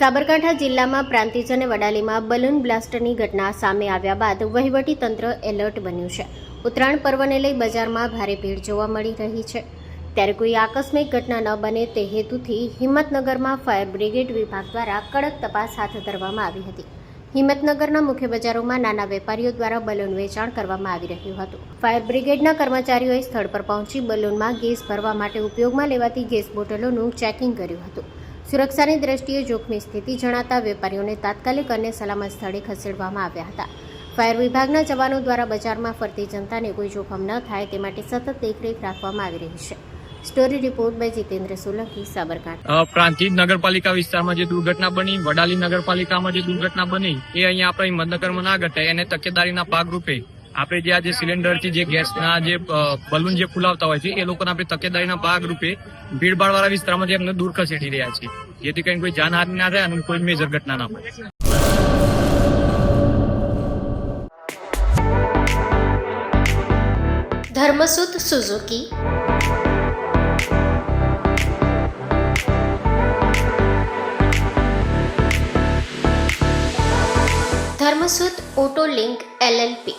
સાબરકાંઠા જિલ્લામાં પ્રાંતિજ અને વડાલીમાં બલૂન બ્લાસ્ટરની ઘટના સામે આવ્યા બાદ વહીવટી તંત્ર એલર્ટ બન્યું છે. ઉત્તરાયણ પર્વને લઈ બજારમાં ભારે ભીડ જોવા મળી રહી છે. ત્યારે કોઈ આકસ્મિક ઘટના ન બને તે હેતુથી હિંમતનગરમાં ફાયર બ્રિગેડ વિભાગ દ્વારા કડક તપાસ હાથ ધરવામાં આવી હતી. હિંમતનગરના મુખ્ય બજારોમાં નાના વેપારીઓ દ્વારા બલૂન વેચાણ કરવામાં આવી રહ્યું હતું. ફાયર બ્રિગેડના કર્મચારીઓએ સ્થળ પર પહોંચી બલૂનમાં ગેસ ભરવા માટે ઉપયોગમાં લેવાતી ગેસ બોટલોનું ચેકિંગ કર્યું હતું. સુરક્ષાની દ્રષ્ટિએ જોખમી સ્થિતિ જણાતા વેપારીઓને તાત્કાલિક અને સલામત સ્થળે ખસેડવામાં આવ્યા હતા. ફાયર વિભાગના જવાનો દ્વારા બજારમાં ફરતી જનતાને કોઈ જોખમ ન થાય તે માટે સતત દેખરેખ રાખવામાં આવી રહી છે. Story report by Jitendra Solanki, Sabarkantha. Prantij નગરપાલિકા વિસ્તારમાં જે દુર્ઘટના બની, વડાલી નગરપાલિકામાં જે દુર્ઘટના બની, એ અહીંયા આપણે હિંમતનગરમાં ના ઘટાય. એને તકેદારીના ભાગરૂપે આપણે જે આ જે સિલિન્ડરથી જે ગેસના જે બલૂન જે ફુલાવતા હોય છે, એ લોકોને આપણે તકેદારીના ભાગરૂપે ભીડભાડવાળા વિસ્તારમાંથી એમને દૂર ખસેડી રહ્યા છે જેથી કરીને કોઈ જાનહાનિ ના થાય અને કોઈ મેજર ઘટના ના હોય. Dharmasut Suzuki. Dharmasut auto link LLP.